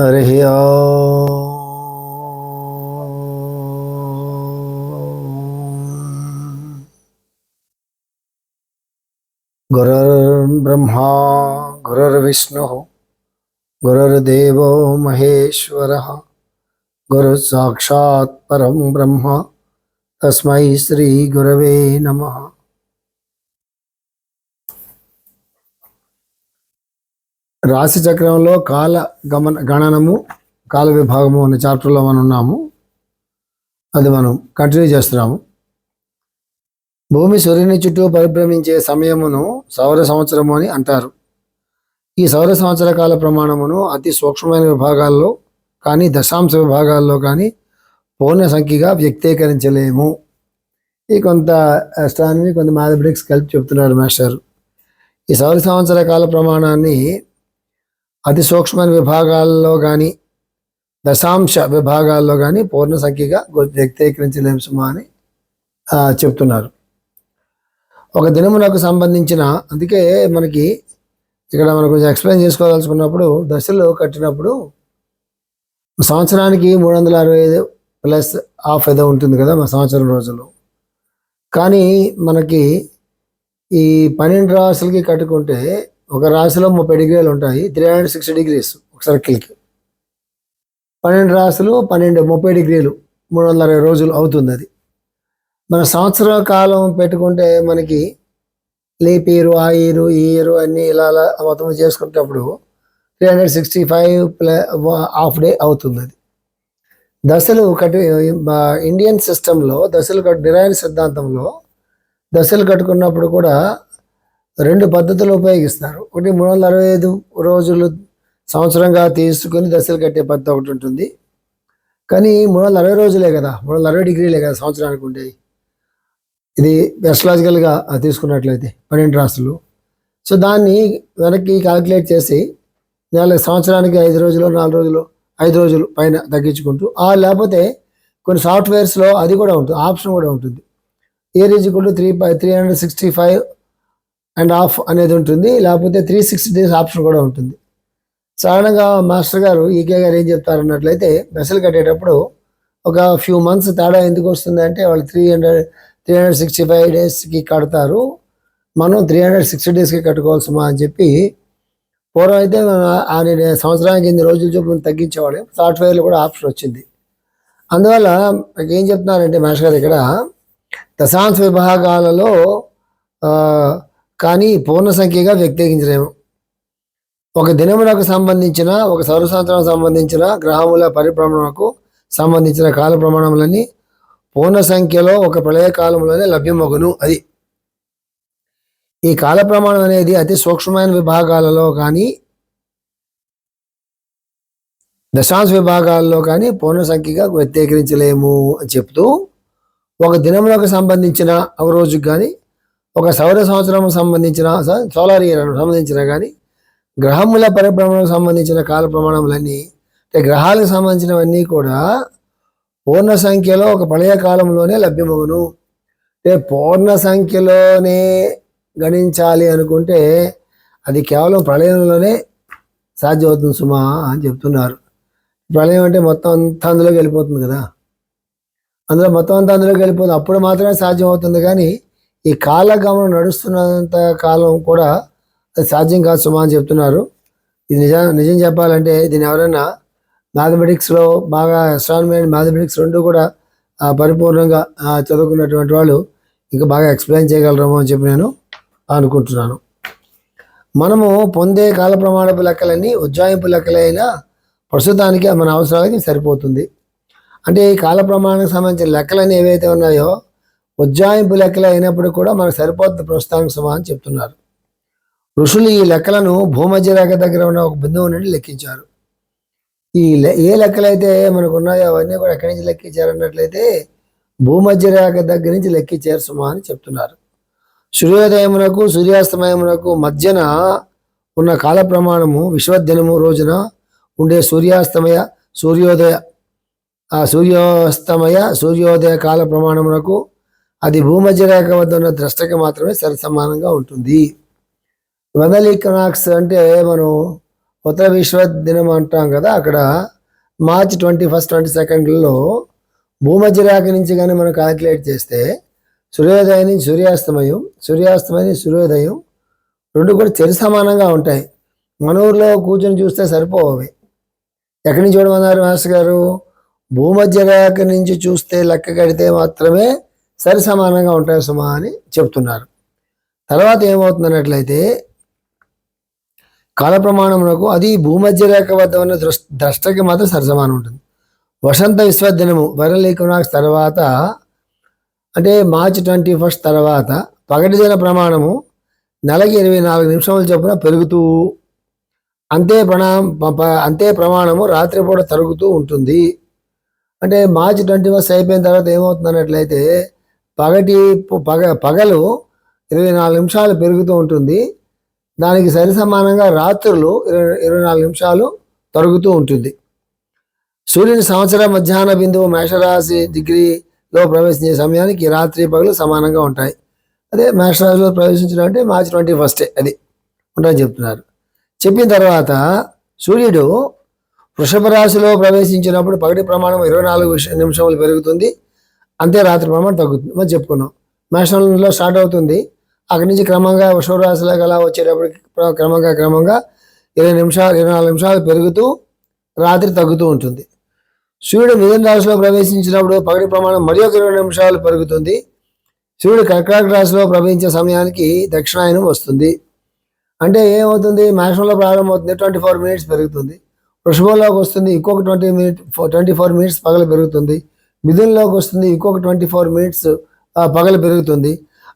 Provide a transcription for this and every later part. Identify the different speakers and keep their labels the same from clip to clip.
Speaker 1: हरिया गुरर्ब्रह्मा गुरुर्विष्णुः गुरुर्देवो महेश्वरः गुरुः परं ब्रह्म। तस्मै श्रीगुरवे नमः। రాశి చక్రంలో కాల గమన గణనము కాల విభాగము అనే చాప్టర్లో మనం ఉన్నాము. అది మనం కంటిన్యూ చేస్తున్నాము. భూమి సూర్యుని చుట్టూ పరిభ్రమించే సమయమును సౌర సంవత్సరము అని అంటారు. ఈ సౌర సంవత్సర కాల ప్రమాణమును అతి సూక్ష్మమైన విభాగాల్లో కానీ దశాంశ విభాగాల్లో కానీ పూర్ణ సంఖ్యగా వ్యక్తీకరించలేము. ఈ కొంత అస్ట్రానమీ కొంత మ్యాథమెటిక్స్ కలిపి చెప్తున్నారు మాస్టర్. ఈ సౌర సంవత్సర కాల ప్రమాణాన్ని అతి సూక్ష్మ విభాగాల్లో కానీ దశాంశ విభాగాల్లో కానీ పూర్ణ సంఖ్యగా వ్యక్తీకరించలేము సుమా అని చెప్తున్నారు. ఒక దినమునకు సంబంధించిన అందుకే మనకి ఇక్కడ మనం కొంచెం ఎక్స్ప్లెయిన్ చేసుకోవాల్సుకున్నప్పుడు దశలు కట్టినప్పుడు సంవత్సరానికి మూడు వందల అరవై ఐదు ప్లస్ హాఫ్ ఏదో ఉంటుంది కదా మన సంవత్సరం రోజులు. కానీ మనకి ఈ పన్నెండు రాసులకి కట్టుకుంటే ఒక రాశిలో ముప్పై డిగ్రీలు ఉంటాయి త్రీ హండ్రెడ్ సిక్స్టీ డిగ్రీస్ ఒక సర్కిల్కి పన్నెండు రాశులు పన్నెండు ముప్పై డిగ్రీలు మూడు వందల అరవై రోజులు అవుతుంది అది. మన సంవత్సర కాలం పెట్టుకుంటే మనకి లీప్ ఇయర్ ఆ ఇయర్ ఈ ఇయర్ అన్నీ ఇలా అలా మొత్తం చేసుకునేటప్పుడు three hundred sixty five plus half day అవుతుంది అది. దశలు కట్టి ఇండియన్ సిస్టంలో దశలు కట్ నిరాయణ సిద్ధాంతంలో దశలు కట్టుకున్నప్పుడు కూడా రెండు పద్ధతులు ఉపయోగిస్తారు ఒకటి మూడు వందల అరవై ఐదు రోజులు సంవత్సరంగా తీసుకుని దశలు కట్టే పద్ధతి ఒకటి ఉంటుంది. కానీ మూడు వందల అరవై రోజులే కదా మూడు వందల అరవై డిగ్రీలే కదా సంవత్సరానికి ఉండేవి. ఇది ఎస్ట్రాలజికల్గా తీసుకున్నట్లయితే పన్నెండు రాసులు సో దాన్ని వెనక్కి క్యాలిక్యులేట్ చేసి నెల సంవత్సరానికి ఐదు రోజులు నాలుగు రోజులు ఐదు రోజులు పైన తగ్గించుకుంటూ ఆ లేకపోతే కొన్ని సాఫ్ట్వేర్స్లో అది కూడా ఉంటుంది ఆప్షన్ కూడా ఉంటుంది. Year is two three three hundred sixty five and half అనేది ఉంటుంది. లేకపోతే త్రీ సిక్స్టీ డేస్ ఆప్షన్ కూడా ఉంటుంది. సాధారణంగా మాస్టర్ గారు ఈకే గారు ఏం చెప్తారు అన్నట్లయితే మెసలు కట్టేటప్పుడు ఒక ఫ్యూ మంత్స్ తేడా ఎందుకు వస్తుంది అంటే వాళ్ళు three hundred three hundred sixty five డేస్కి కడతారు. మనం త్రీ హండ్రెడ్ సిక్స్టీ డేస్కి కట్టుకోవాల్సమా అని చెప్పి పూర్వం అయితే మనం సంవత్సరానికి ఎన్ని రోజులు చొప్పున తగ్గించేవాళ్ళం. సాఫ్ట్వేర్లో కూడా ఆప్షన్ వచ్చింది. అందువల్ల ఏం చెప్తున్నారంటే మాస్టర్ గారు ఇక్కడ దశాంశ విభాగాలలో కానీ పూర్ణ సంఖ్యగా వ్యక్తీకరించలేము. ఒక దినములకు సంబంధించిన ఒక సౌర సంబంధించిన గ్రహముల పరిభ్రమణకు సంబంధించిన కాల ప్రమాణములన్నీ పూర్ణ సంఖ్యలో ఒక ప్రళయ కాలంలోనే లభ్యమగును అది. ఈ కాల ప్రమాణం అనేది అతి సూక్ష్మమైన విభాగాలలో కానీ దశాంశ విభాగాల్లో కానీ పూర్ణ సంఖ్యగా వ్యక్తీకరించలేము అని చెప్తూ ఒక దినములకు సంబంధించిన ఒక రోజుకి కానీ ఒక సౌర సంవత్సరం సంబంధించిన స- సోలార్ ఇయర్ సంబంధించిన కానీ గ్రహముల పరిభ్రమణకు సంబంధించిన కాల ప్రమాణములన్నీ అంటే గ్రహాలకు సంబంధించినవన్నీ కూడా పూర్ణ సంఖ్యలో ఒక ప్రళయ కాలంలోనే లభ్యమగును. అంటే పూర్ణ సంఖ్యలోనే గణించాలి అనుకుంటే అది కేవలం ప్రళయంలోనే సాధ్యమవుతుంది సుమా అని చెప్తున్నారు. ప్రళయం అంటే మొత్తం అంతా అందులోకి వెళ్ళిపోతుంది కదా. అందులో మొత్తం అంతా అందులోకి వెళ్ళిపోతుంది అప్పుడు మాత్రమే సాధ్యం అవుతుంది కానీ ఈ కాలగమనం నడుస్తున్నంత కాలం కూడా అది సాధ్యం కాదు సుమా అని చెప్తున్నారు. ఇది నిజం నిజం చెప్పాలంటే దీని ఎవరైనా మ్యాథమెటిక్స్లో బాగా అస్ట్రానమీ అండ్ మ్యాథమెటిక్స్ రెండు కూడా పరిపూర్ణంగా చదువుకున్నటువంటి వాళ్ళు ఇంకా బాగా ఎక్స్ప్లెయిన్ చేయగలరేమో అని చెప్పి నేను అనుకుంటున్నాను. మనము పొందే కాల ప్రమాణపు లెక్కలన్నీ ఉజ్జాయింపు లెక్కలైన ప్రస్తుతానికి మన అవసరాలకి సరిపోతుంది. అంటే ఈ కాల ప్రమాణానికి సంబంధించిన లెక్కలన్నీ ఏవైతే ఉన్నాయో ఉజ్జాయింపు లెక్కలు అయినప్పుడు కూడా మనకు సరిపోతుంది ప్రస్తుతానికి సమా అని చెప్తున్నారు. ఋషులు ఈ లెక్కలను భూమధ్య రేఖ దగ్గర ఉన్న ఒక బిందువు నుండి లెక్కించారు. ఈ ఏ ఏ లెక్కలైతే మనకు ఉన్నాయో అవన్నీ కూడా ఎక్కడి నుంచి లెక్కించారు అన్నట్లయితే భూమధ్య రేఖ దగ్గర నుంచి లెక్కించారు సుమా అని చెప్తున్నారు. సూర్యోదయమునకు సూర్యాస్తమయమునకు మధ్యన ఉన్న కాల ప్రమాణము విశ్వదినము రోజున ఉండే సూర్యాస్తమయ సూర్యోదయ ఆ సూర్యోస్తమయ సూర్యోదయ కాల ప్రమాణమునకు అది భూమధ్యరేఖ వద్ద ఉన్న ద్రష్టకి మాత్రమే సరి సమానంగా ఉంటుంది. వెదల్ అంటే మనం ఉత్తర విశ్వ దినం అంటాం కదా అక్కడ మార్చ్ ట్వంటీ ఫస్ట్ ట్వంటీ సెకండ్లలో భూమధ్యరేఖ నుంచి కానీ మనం కాలిక్యులేట్ చేస్తే సూర్యోదయం నుంచి సూర్యాస్తమయం సూర్యాస్తమయం నుంచి సూర్యోదయం రెండు కూడా చెరి సమానంగా ఉంటాయి. మన ఊర్లో కూర్చొని చూస్తే సరిపోవవి ఎక్కడి నుంచి చూడమన్నారు మాస్టర్ గారు? భూమధ్య రేఖ నుంచి చూస్తే లెక్క కడితే మాత్రమే సరి సమానంగా ఉంటాయి సుమా అని చెప్తున్నారు. తర్వాత ఏమవుతుందన్నట్లయితే కాల ప్రమాణమునకు అది భూమధ్య రేఖ వద్ద ఉన్న ద్రష్టకి మాత్రం సరిసమానం ఉంటుంది. వసంత విశ్వదినము వరలీకునాక్స్ తర్వాత అంటే మార్చి ట్వంటీ ఫస్ట్ తర్వాత పగటి దిన ప్రమాణము నెలకి ఇరవై నాలుగు నిమిషముల చొప్పున పెరుగుతూ అంతే ప్రణా ప- అంతే ప్రమాణము రాత్రిపూట తరుగుతూ ఉంటుంది. అంటే మార్చి ట్వంటీ ఫస్ట్ అయిపోయిన తర్వాత ఏమవుతుంది అన్నట్లయితే పగటి పగ పగలు ఇరవై నాలుగు నిమిషాలు పెరుగుతూ ఉంటుంది. దానికి సరి సమానంగా రాత్రులు ఇరవై ఇరవై నాలుగు నిమిషాలు తరుగుతూ ఉంటుంది. సూర్యుని సంవత్సర మధ్యాహ్న బిందువు మేషరాశి డిగ్రీలో ప్రవేశించే సమయానికి రాత్రి పగలు సమానంగా ఉంటాయి. అదే మేషరాశిలో ప్రవేశించడం అంటే మార్చి ట్వంటీ ఫస్టే అది ఉంటాయని చెప్తున్నారు. చెప్పిన తర్వాత సూర్యుడు వృషభ రాశిలో ప్రవేశించినప్పుడు పగటి ప్రమాణం ఇరవై నాలుగు నిమిషములు పెరుగుతుంది. అంతే రాత్రి ప్రమాణం తగ్గుతుంది. మనం చెప్పుకున్నాం. మేషంలో స్టార్ట్ అవుతుంది. అక్కడి నుంచి క్రమంగా వృషభ రాశిలోకి అలా వచ్చేటప్పటికి క్రమంగా క్రమంగా ఇరవై నిమిషాలు ఇరవై నాలుగు నిమిషాలు పెరుగుతూ రాత్రి తగ్గుతూ ఉంటుంది. సూర్యుడు మిథున రాశిలో ప్రవేశించినప్పుడు పగటి ప్రమాణం మరి ఒక ఇరవై నిమిషాలు పెరుగుతుంది. సూర్యుడు కర్కాటక రాశిలో ప్రవహించే సమయానికి దక్షిణాయనం వస్తుంది. అంటే ఏమవుతుంది? మేషంలో ప్రారంభమవుతుంది. ట్వంటీ ఫోర్ మినిట్స్ పెరుగుతుంది. వృషభంలోకి వస్తుంది. ఇంకొక twenty minute twenty four minutes పగలు పెరుగుతుంది. మిథున్లోకి వస్తుంది. ఇంకొక ట్వంటీ ఫోర్ మినిట్స్ పగలు పెరుగుతుంది.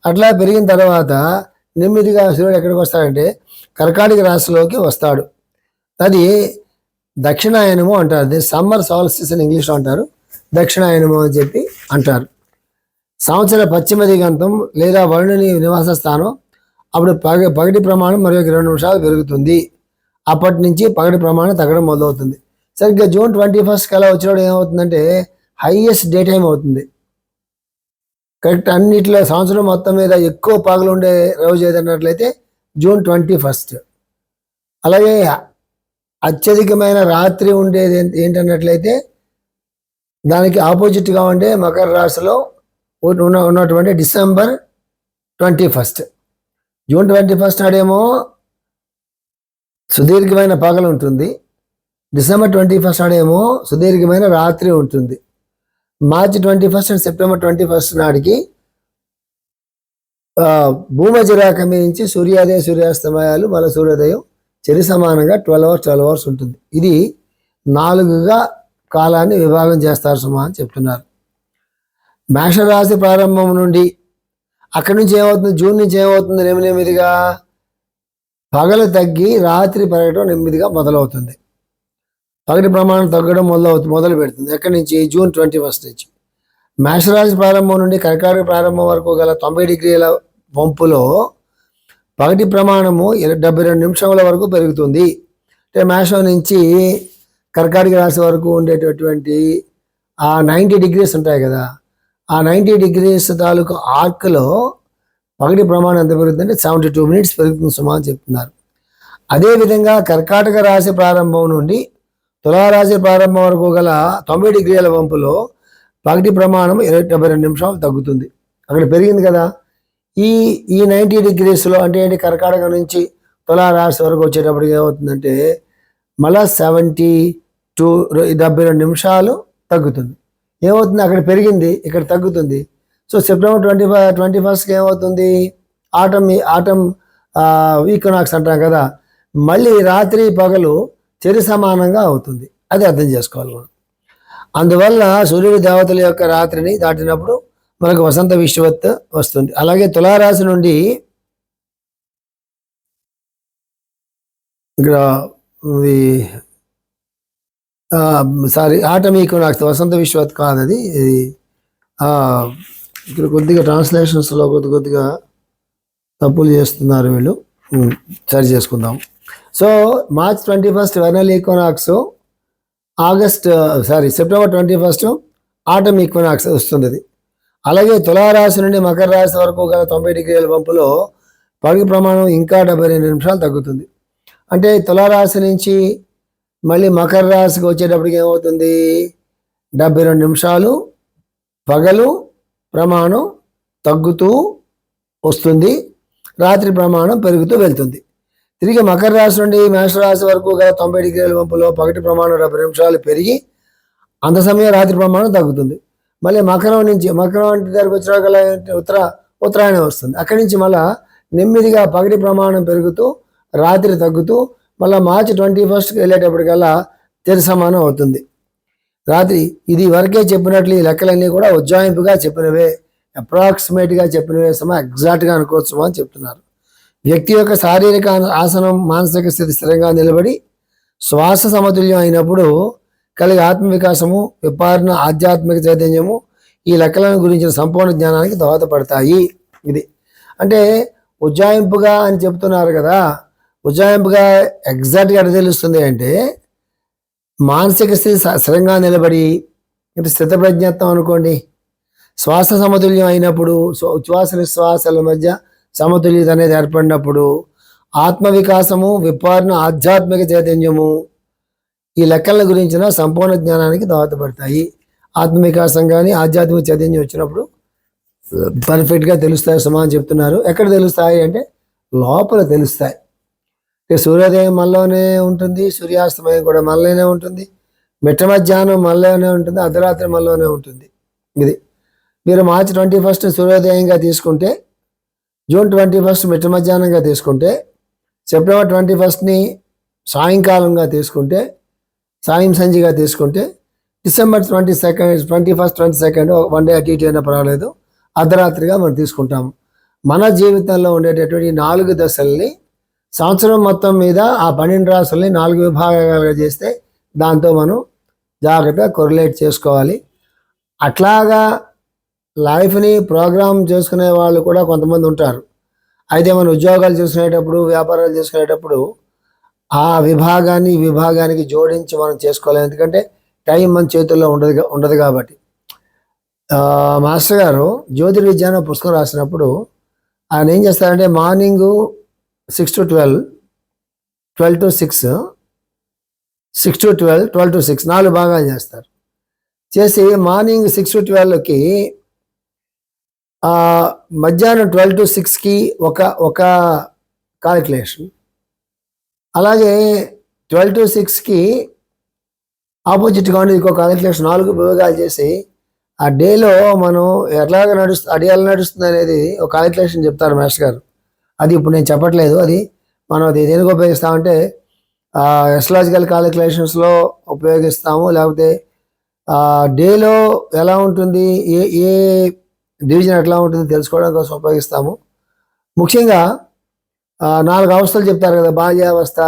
Speaker 1: అట్లా పెరిగిన తర్వాత నెమ్మదిగా సూర్యుడు ఎక్కడికి వస్తాడంటే కర్కాటక రాశిలోకి వస్తాడు. అది దక్షిణాయనము అంటారు. దీన్ని సమ్మర్ సాల్స్టిస్ అని ఇంగ్లీష్లో అంటారు. దక్షిణాయనము అని చెప్పి అంటారు. సంవత్సర పశ్చిమ దిగంతం లేదా వరుణుని నివాస స్థానం. అప్పుడు పగ పగటి ప్రమాణం మరి ఒక రెండు నిమిషాలు పెరుగుతుంది. అప్పటి నుంచి పగటి ప్రమాణం తగ్గడం మొదలవుతుంది. సరిగ్గా జూన్ ట్వంటీ ఫస్ట్ కల్లా వచ్చినప్పుడు ఏమవుతుందంటే హైయెస్ట్ డే టైం అవుతుంది. కరెక్ట్ అన్నిట్లో సంవత్సరం మొత్తం మీద ఎక్కువ పగలు ఉండే రోజు ఏదన్నట్లయితే జూన్ ట్వంటీ ఫస్ట్. అలాగే అత్యధికమైన రాత్రి ఉండేది ఏంటన్నట్లయితే దానికి ఆపోజిట్గా ఉండే మకర రాశిలో ఉన్న ఉన్నటువంటి December twenty first. June twenty first నాడేమో సుదీర్ఘమైన పగలు ఉంటుంది. డిసెంబర్ ట్వంటీ ఫస్ట్ నాడేమో సుదీర్ఘమైన రాత్రి ఉంటుంది. March twenty first and September twenty first నాటికి భూమజరాక మీద నుంచి సూర్యోదయ సూర్యాస్తమయాలు మళ్ళీ సూర్యోదయం చెరి సమానంగా ట్వెల్వ్ అవర్స్ ట్వెల్వ్ అవర్స్ ఉంటుంది. ఇది నాలుగుగా కాలాన్ని విభాగం చేస్తారు సుమా అని చెప్తున్నారు. మేషరాశి ప్రారంభం నుండి అక్కడి నుంచి ఏమవుతుంది? జూన్ నుంచి ఏమవుతుంది? నెమ్మది నెమ్మదిగా పగలు తగ్గి రాత్రి పెరగడం నెమ్మదిగా మొదలవుతుంది. పగటి ప్రమాణం తగ్గడం మొదల మొదలు పెడుతుంది. ఎక్కడి నుంచి? జూన్ ట్వంటీ ఫస్ట్ నుంచి. మేషరాశి ప్రారంభం నుండి కర్కాటక ప్రారంభం వరకు గల తొంభై డిగ్రీల వంపులో పగటి ప్రమాణము డెబ్బై రెండు నిమిషముల వరకు పెరుగుతుంది. అంటే మేషం నుంచి కర్కాటక రాశి వరకు ఉండేటటువంటి ఆ నైంటీ డిగ్రీస్ ఉంటాయి కదా ఆ నైంటీ డిగ్రీస్ తాలూకు ఆర్క్లో పగటి ప్రమాణం ఎంత పెరుగుతుందంటే సెవెంటీ టూ మినిట్స్ పెరుగుతుంది సుమా అని చెప్తున్నారు. అదేవిధంగా కర్కాటక రాశి ప్రారంభం నుండి తులారాశి ప్రారంభం వరకు గల తొంభై డిగ్రీల వంపులో పగటి ప్రమాణం ఇరవై డెబ్బై రెండు నిమిషాలు తగ్గుతుంది. అక్కడ పెరిగింది కదా. ఈ ఈ నైంటీ డిగ్రీస్లో అంటే ఏంటి? కర్కాటక నుంచి తులారాశి వరకు వచ్చేటప్పటికి ఏమవుతుందంటే మళ్ళా సెవెంటీ టూ డెబ్బై రెండు నిమిషాలు తగ్గుతుంది. ఏమవుతుంది? అక్కడ పెరిగింది ఇక్కడ తగ్గుతుంది. So September twenty five twenty ఫస్ట్కి ఏమవుతుంది? ఆటమ్ ఆటమ్ వీక్నాక్స్ అంటాం కదా. మళ్ళీ రాత్రి పగలు చెరి సమానంగా అవుతుంది. అది అర్థం చేసుకోవాలి మనం. అందువల్ల సూర్యుడి దేవతల యొక్క రాత్రిని దాటినప్పుడు మనకు వసంత విశ్వత్ వస్తుంది. అలాగే తులారాశి నుండి ఇక్కడ ఇది సారీ ఆటమీకు నాకు వసంత విశ్వత్ కాదు అది ఇది ఇక్కడ కొద్దిగా ట్రాన్స్లేషన్స్లో కొద్ది కొద్దిగా తప్పులు చేస్తున్నారు వీళ్ళు. సరి చేసుకుందాం. So March twenty first vernal equinox August sorry September twenty first autumn equinox వస్తుంది అలాగే తులారాశి నుండి మకర రాశి వరకు గల తొంభై డిగ్రీల పంపులో పడుగు ప్రమాణం ఇంకా డెబ్బై రెండు నిమిషాలు తగ్గుతుంది. అంటే తులారాశి నుంచి మళ్ళీ మకర రాశికి వచ్చేటప్పటికి ఏమవుతుంది? డెబ్బై రెండు నిమిషాలు పగలు ప్రమాణం తగ్గుతూ వస్తుంది. రాత్రి ప్రమాణం పెరుగుతూ వెళ్తుంది. తిరిగి మకర రాశి నుండి మేషరాశి వరకు గల తొంభై డిగ్రీల వంపులో పగటి ప్రమాణం డెబ్బై నిమిషాలు పెరిగి అంత సమయం రాత్రి ప్రమాణం తగ్గుతుంది. మళ్ళీ మకరం నుంచి మకరం అంటే దగ్గరకు వచ్చిన ఉత్తర ఉత్తరాయణం వస్తుంది. అక్కడి నుంచి మళ్ళా నెమ్మదిగా పగటి ప్రమాణం పెరుగుతూ రాత్రి తగ్గుతూ మళ్ళీ మార్చి ట్వంటీ ఫస్ట్కి వెళ్ళేటప్పటికల్లా తెరి సమానం అవుతుంది. రాత్రి ఇది వరకే చెప్పినట్లు ఈ లెక్కలన్నీ కూడా ఉజ్జాయింపుగా చెప్పినవే అప్రాక్సిమేట్గా చెప్పినవే సమా ఎగ్జాక్ట్గా అనుకోవచ్చు అని చెప్తున్నారు. వ్యక్తి యొక్క శారీరక ఆసనం మానసిక స్థితి స్థిరంగా నిలబడి శ్వాస సమతుల్యం అయినప్పుడు కలిగే ఆత్మవికాసము విపారణ ఆధ్యాత్మిక చైతన్యము ఈ లెక్కలను గురించిన సంపూర్ణ జ్ఞానానికి దోహదపడతాయి. ఇది. అంటే ఉజ్జాయింపుగా అని చెప్తున్నారు కదా ఉజ్జాయింపుగా ఎగ్జాక్ట్గా ఎట తెలుస్తుంది అంటే మానసిక స్థితి స్థిరంగా నిలబడి ఇటు స్థితప్రజ్ఞత్వం అనుకోండి శ్వాస సమతుల్యం అయినప్పుడు శ్వాస నిశ్వాసాల మధ్య సమతుల్యత అనేది ఏర్పడినప్పుడు ఆత్మ వికాసము విపారణ ఆధ్యాత్మిక చైతన్యము ఈ లెక్కల గురించిన సంపూర్ణ జ్ఞానానికి దోహదపడతాయి. ఆత్మవికాసం కానీ ఆధ్యాత్మిక చైతన్యం వచ్చినప్పుడు పర్ఫెక్ట్గా తెలుస్తాయి సమానం చెప్తున్నారు. ఎక్కడ తెలుస్తాయి అంటే లోపల తెలుస్తాయి. సూర్యోదయం మనలోనే ఉంటుంది సూర్యాస్తమయం కూడా మనలోనే ఉంటుంది మిట్ట మధ్యాహ్నం మనలోనే ఉంటుంది అర్ధరాత్రి మనలోనే ఉంటుంది. ఇది మీరు మార్చి ట్వంటీ ఫస్ట్ సూర్యోదయంగా తీసుకుంటే జూన్ ట్వంటీ ఫస్ట్ మిట్ట మధ్యాహ్నంగా తీసుకుంటే సెప్టెంబర్ ట్వంటీ ఫస్ట్ని సాయంకాలంగా తీసుకుంటే సాయం సంజీగా తీసుకుంటే December twenty second twenty first twenty second one day అటు ఇటు అయినా పర్వాలేదు. అర్ధరాత్రిగా మనం తీసుకుంటాం మన జీవితంలో ఉండేటటువంటి నాలుగు దశల్ని సంవత్సరం మొత్తం మీద ఆ పన్నెండు రాసుల్ని నాలుగు విభాగాలుగా చేస్తే దాంతో మనం జాగ్రత్తగా కొరిలేట్ చేసుకోవాలి. అట్లాగా లైఫ్ని ప్రోగ్రామ్ చేసుకునే వాళ్ళు కూడా కొంతమంది ఉంటారు. అయితే మనం ఉద్యోగాలు చేసుకునేటప్పుడు వ్యాపారాలు చేసుకునేటప్పుడు ఆ విభాగాన్ని విభాగానికి జోడించి మనం చేసుకోలేము. ఎందుకంటే టైం మన చేతుల్లో ఉండదు ఉండదు కాబట్టి. మాస్టర్ గారు జ్యోతిర్విద్య పుస్తకం రాసినప్పుడు ఆయన ఏం చేస్తారంటే morning six to twelve twelve to six six to twelve twelve to six నాలుగు భాగాలు చేస్తారు. చేసి మార్నింగ్ సిక్స్ టు ట్వెల్వ్కి మధ్యాహ్నం ట్వెల్వ్ టు సిక్స్కి ఒక ఒక కాలిక్యులేషన్ అలాగే ట్వెల్వ్ టు సిక్స్కి ఆపోజిట్గా ఉండి ఇంకో కాలిక్యులేషన్ నాలుగు విభాగాలు చేసి ఆ డేలో మనం ఎట్లాగ నడుస్తు ఆ డే ఎలా నడుస్తుంది అనేది ఒక కాలిక్యులేషన్ చెప్తారు మాస్టర్ గారు. అది ఇప్పుడు నేను చెప్పట్లేదు. అది మనం అది దేనికి ఉపయోగిస్తామంటే ఎస్ట్రాలజికల్ కాలిక్యులేషన్స్లో ఉపయోగిస్తాము. లేకపోతే డేలో ఎలా ఉంటుంది? ఏ ఏ డివిజన్ ఎట్లా ఉంటుంది తెలుసుకోవడం కోసం ఉపయోగిస్తాము. ముఖ్యంగా నాలుగు అవస్థలు చెప్తారు కదా బాల్యావస్థ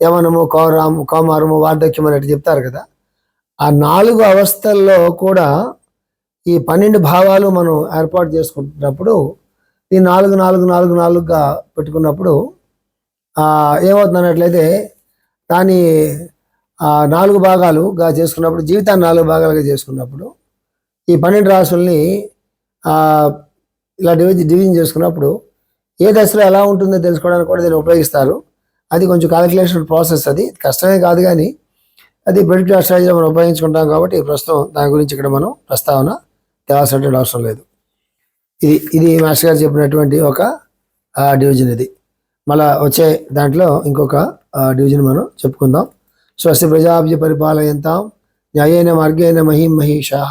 Speaker 1: యవనము కౌరాము కౌమారము వార్ధక్యం అనేటి చెప్తారు కదా. ఆ నాలుగు అవస్థల్లో కూడా ఈ పన్నెండు భావాలు మనం ఏర్పాటు చేసుకుంటున్నప్పుడు ఈ నాలుగు నాలుగు నాలుగు నాలుగుగా పెట్టుకున్నప్పుడు ఏమవుతుందన్నట్లయితే దాని నాలుగు భాగాలుగా చేసుకున్నప్పుడు జీవితాన్ని నాలుగు భాగాలుగా చేసుకున్నప్పుడు ఈ పన్నెండు రాసుల్ని ఇలా డివిజన్ డివిజన్ చేసుకున్నప్పుడు ఏ దశలో ఎలా ఉంటుందో తెలుసుకోవడానికి కూడా దీన్ని ఉపయోగిస్తారు. అది కొంచెం కాలిక్యులేషన్ ప్రాసెస్ అది. కష్టమే కాదు కానీ అది ప్రెడిక్టివ్ అస్ట్రాలజీలో మనం ఉపయోగించుకుంటాం కాబట్టి ప్రస్తుతం దాని గురించి ఇక్కడ మనం ప్రస్తావన తేవాల్సినటువంటి అవసరం లేదు. ఇది ఇది మాస్టర్ గారు చెప్పినటువంటి ఒక డివిజన్ ఇది. మళ్ళా వచ్చే దాంట్లో ఇంకొక డివిజన్ మనం చెప్పుకుందాం. స్వస్తి ప్రజాభ్య పరిపాలయంతాం న్యాయేన మార్గేణ మహిం మహిషాహ